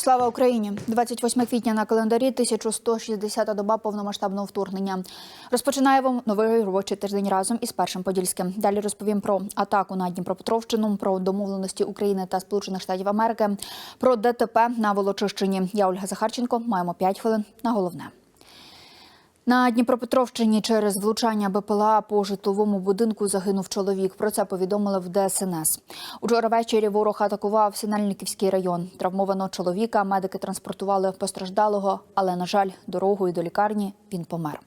Слава Україні! 28 квітня на календарі 1160-та доба повномасштабного вторгнення. Розпочинаємо новий робочий тиждень разом із першим подільським. Далі розповім про атаку на Дніпропетровщину, про домовленості України та Сполучених Штатів Америки, про ДТП на Волочищині. Я Ольга Захарченко. Маємо 5 хвилин на головне. На Дніпропетровщині через влучання БПЛА по житловому будинку загинув чоловік. Про це повідомили в ДСНС. Учора ввечері ворог атакував Синельниківський район. Травмованого чоловіка медики транспортували постраждалого, але, на жаль, дорогою до лікарні він помер.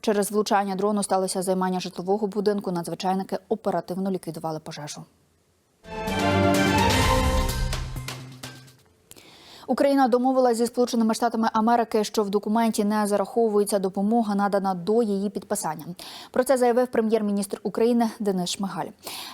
Через влучання дрону сталося займання житлового будинку. Надзвичайники оперативно ліквідували пожежу. Україна домовилася зі Сполученими Штатами Америки, що в документі не зараховується допомога, надана до її підписання. Про це заявив прем'єр-міністр України Денис Шмигаль.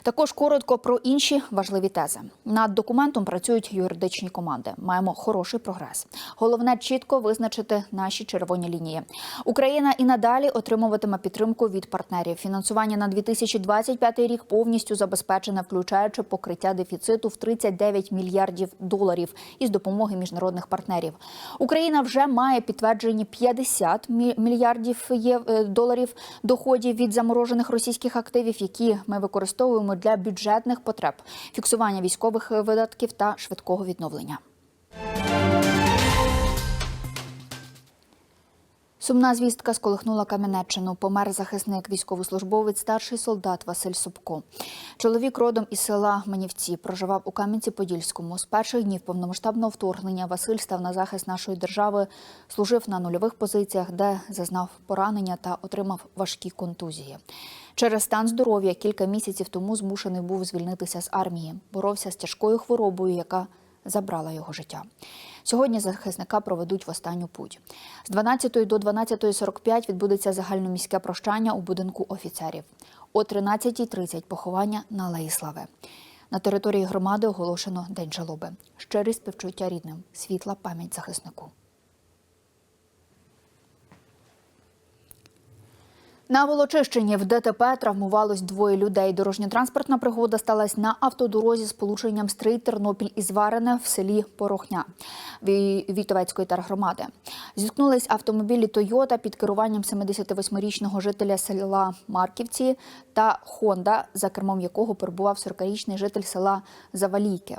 Також коротко про інші важливі тези. Над документом працюють юридичні команди. Маємо хороший прогрес. Головне чітко визначити наші червоні лінії. Україна і надалі отримуватиме підтримку від партнерів. Фінансування на 2025 рік повністю забезпечене, включаючи покриття дефіциту в 39 мільярдів доларів із допомоги міжнародних партнерів. Україна вже має підтверджені 50 мі- мільярдів е, доларів доходів від заморожених російських активів, які ми використовуємо для бюджетних потреб, фіксування військових е, видатків та швидкого відновлення. Сумна звістка сколихнула Кам'янеччину. Помер захисник, військовослужбовець, старший солдат Василь Собко. Чоловік родом із села Манівці проживав у Кам'янці-Подільському. З перших днів повномасштабного вторгнення Василь став на захист нашої держави, служив на нульових позиціях, де зазнав поранення та отримав важкі контузії. Через стан здоров'я кілька місяців тому змушений був звільнитися з армії. Боровся з тяжкою хворобою, яка забрала його життя. Сьогодні захисника проведуть в останню путь. З 12 до 12.45 відбудеться загальноміське прощання у будинку офіцерів. О 13.30 поховання на Алеї На території громади оголошено День жалоби. Щирі співчуття рідним, світла пам'ять захиснику. На Волочищині в ДТП травмувалось двоє людей. Дорожньо-транспортна пригода сталася на автодорозі з полученням Стрий Тернопіль і Зварене в селі Порохня Ві- Вітовецької тергромади. Зіткнулись автомобілі Тойота під керуванням 78-річного жителя села Марківці та Хонда, за кермом якого перебував 40-річний житель села Завалійки.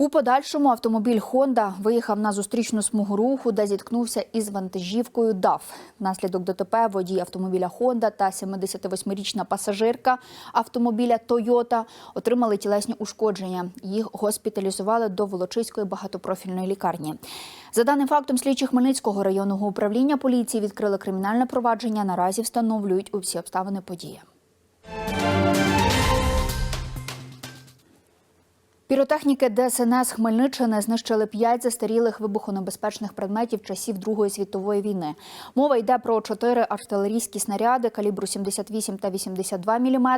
У подальшому автомобіль Honda виїхав на зустрічну смугу руху, де зіткнувся із вантажівкою DAF. Внаслідок ДТП водій автомобіля Honda та 78-річна пасажирка автомобіля Toyota отримали тілесні ушкодження. Їх госпіталізували до Волочиської багатопрофільної лікарні. За даним фактом, слідчі Хмельницького районного управління поліції відкрили кримінальне провадження. Наразі встановлюють усі обставини події. Піротехніки ДСНС Хмельниччини знищили п'ять застарілих вибухонебезпечних предметів часів Другої світової війни. Мова йде про чотири артилерійські снаряди калібру 78 та 82 мм,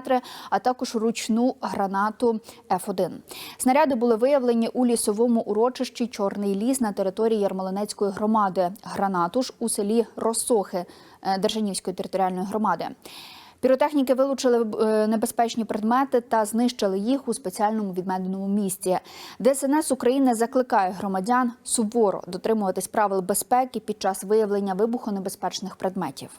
а також ручну гранату Ф1. Снаряди були виявлені у лісовому урочищі Чорний ліс на території Ярмолинецької громади. Гранату ж у селі Росохи е, Держанівської територіальної громади. Піротехніки вилучили е, небезпечні предмети та знищили їх у спеціальному відмеденому місці. ДСНС України закликає громадян суворо дотримуватись правил безпеки під час виявлення вибухонебезпечних предметів.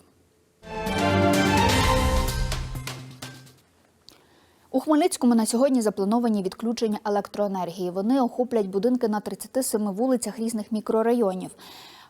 У Хмельницькому на сьогодні заплановані відключення електроенергії. Вони охоплять будинки на 37 вулицях різних мікрорайонів.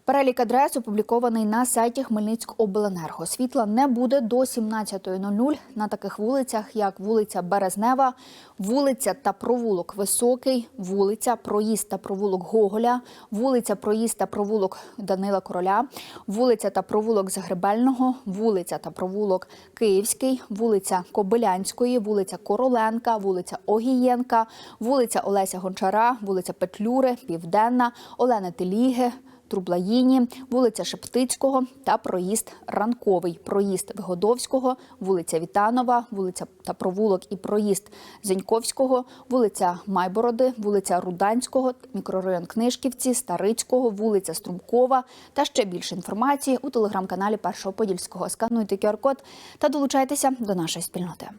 Перелік адрес опублікований на сайті Хмельницькобленерго. Світла не буде до 17.00 на таких вулицях, як вулиця Березнева, вулиця та провулок Високий, вулиця Проїзд та провулок Гоголя, вулиця Проїзд та провулок Данила Короля, вулиця та провулок Загребельного, вулиця та провулок Київський, вулиця Кобилянської, вулиця Короленка, вулиця Огієнка, вулиця Олеся Гончара, вулиця Петлюри, Південна, Олени Теліги. Трублаїні, вулиця Шептицького та проїзд Ранковий, проїзд Вигодовського, вулиця Вітанова, вулиця та провулок і проїзд Зеньковського, вулиця Майбороди, вулиця Руданського, мікрорайон Книжківці, Старицького, вулиця Струмкова та ще більше інформації у телеграм-каналі Першого Подільського. Скануйте QR-код та долучайтеся до нашої спільноти.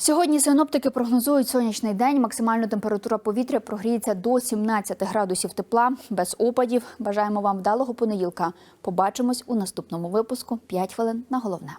Сьогодні синоптики прогнозують сонячний день. Максимальна температура повітря прогріється до 17 градусів тепла, без опадів. Бажаємо вам вдалого понеділка. Побачимось у наступному випуску. 5 хвилин на головне.